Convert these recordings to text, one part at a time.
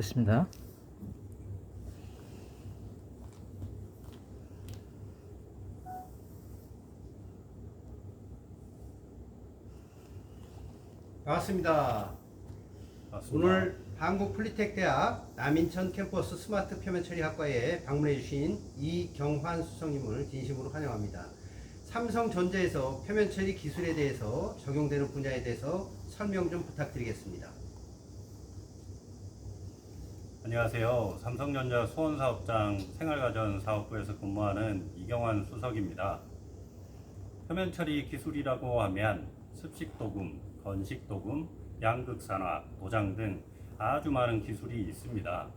됐습니다. 반갑습니다. 맞습니다. 오늘 한국 폴리텍 대학 남인천 캠퍼스 스마트 표면 처리 학과에 방문해 주신 이경환 수석님을 진심으로 환영합니다. 삼성전자에서 표면 처리 기술에 대해서 적용되는 분야에 대해서 설명 좀 부탁드리겠습니다. 안녕하세요. 삼성전자 수원사업장 생활가전 사업부에서 근무하는 이경환 수석입니다. 표면 처리 기술이라고 하면 습식 도금, 건식 도금, 양극산화, 도장 등 아주 많은 기술이 있습니다.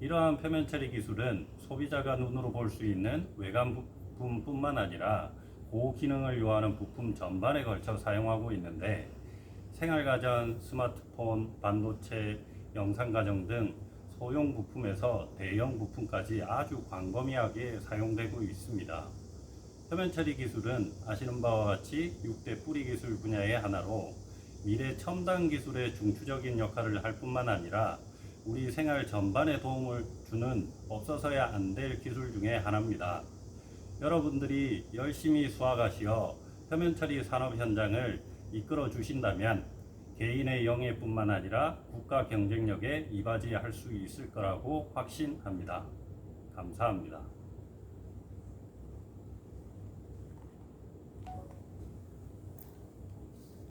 이러한 표면 처리 기술은 소비자가 눈으로 볼 수 있는 외관 부품뿐만 아니라 고기능을 요하는 부품 전반에 걸쳐 사용하고 있는데 생활가전, 스마트폰, 반도체, 영상가정 등 소형 부품에서 대형 부품까지 아주 광범위하게 사용되고 있습니다. 표면 처리 기술은 아시는 바와 같이 6대 뿌리 기술 분야의 하나로 미래 첨단 기술의 중추적인 역할을 할 뿐만 아니라 우리 생활 전반에 도움을 주는 없어서야 안 될 기술 중에 하나입니다. 여러분들이 열심히 수학하시어 표면 처리 산업 현장을 이끌어 주신다면 개인의 영예뿐만 아니라 국가 경쟁력에 이바지할 수 있을 거라고 확신합니다. 감사합니다.